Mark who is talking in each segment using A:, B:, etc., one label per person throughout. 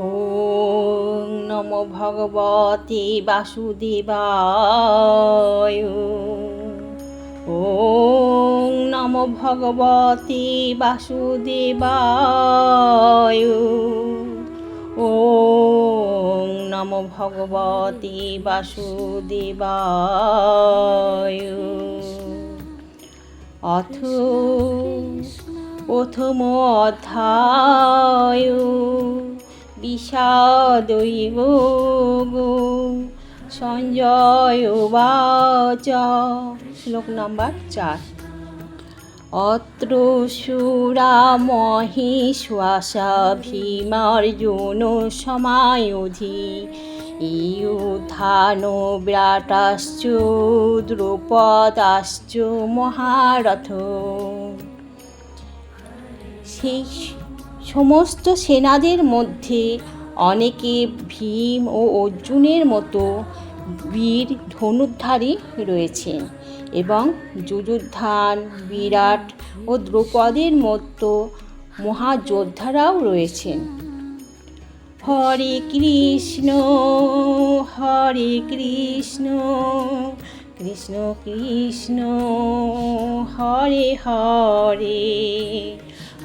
A: ওং নম ভগবতি বাসুদেবায়। ওং নম ভগবতি বাসুদেবায়। ওং নম ভগবতি বাসুদেবায়। অথ প্রথম অধ্যায়। বিষাদৈব গো সঞ্জয় বাচ শ্লোক নাম্বার চার। অত্র সুরা মহিশ্বাসা ভীমার্জুন সমায়ুধি ইউধান বিরাটাশ্চ দ্রৌপদাশ্চ মহারথ। সেই সমস্ত সেনাদের মধ্যে অনেকে ভীম ও অর্জুনের মতো বীর ধনুর্ধারী রয়েছেন এবং যুযুদ্ধান, বিরাট ও দ্রৌপদের মতো মহাযোদ্ধারাও রয়েছেন। হরে কৃষ্ণ হরে কৃষ্ণ কৃষ্ণ কৃষ্ণ, হরে হরে।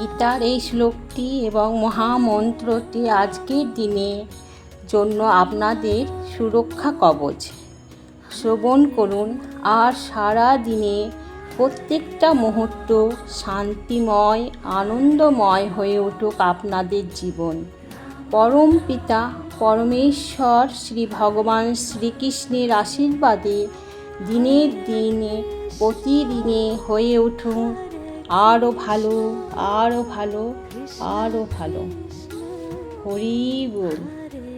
A: গীতার এই শ্লোকটি এবং মহামন্ত্রটি আজকের দিনে জন্য আপনাদের সুরক্ষা কবচ। শ্রবণ করুন আর সারা দিনে প্রত্যেকটা মুহূর্ত শান্তিময়, আনন্দময় হয়ে উঠুক আপনাদের জীবন। পরম পিতা, পরমেশ্বর, শ্রী ভগবান শ্রীকৃষ্ণের আশীর্বাদে দিনের দিনে, প্রতিদিনে হয়ে উঠুন আরও ভালো আরও ভালো আরও ভালো। হরি বল।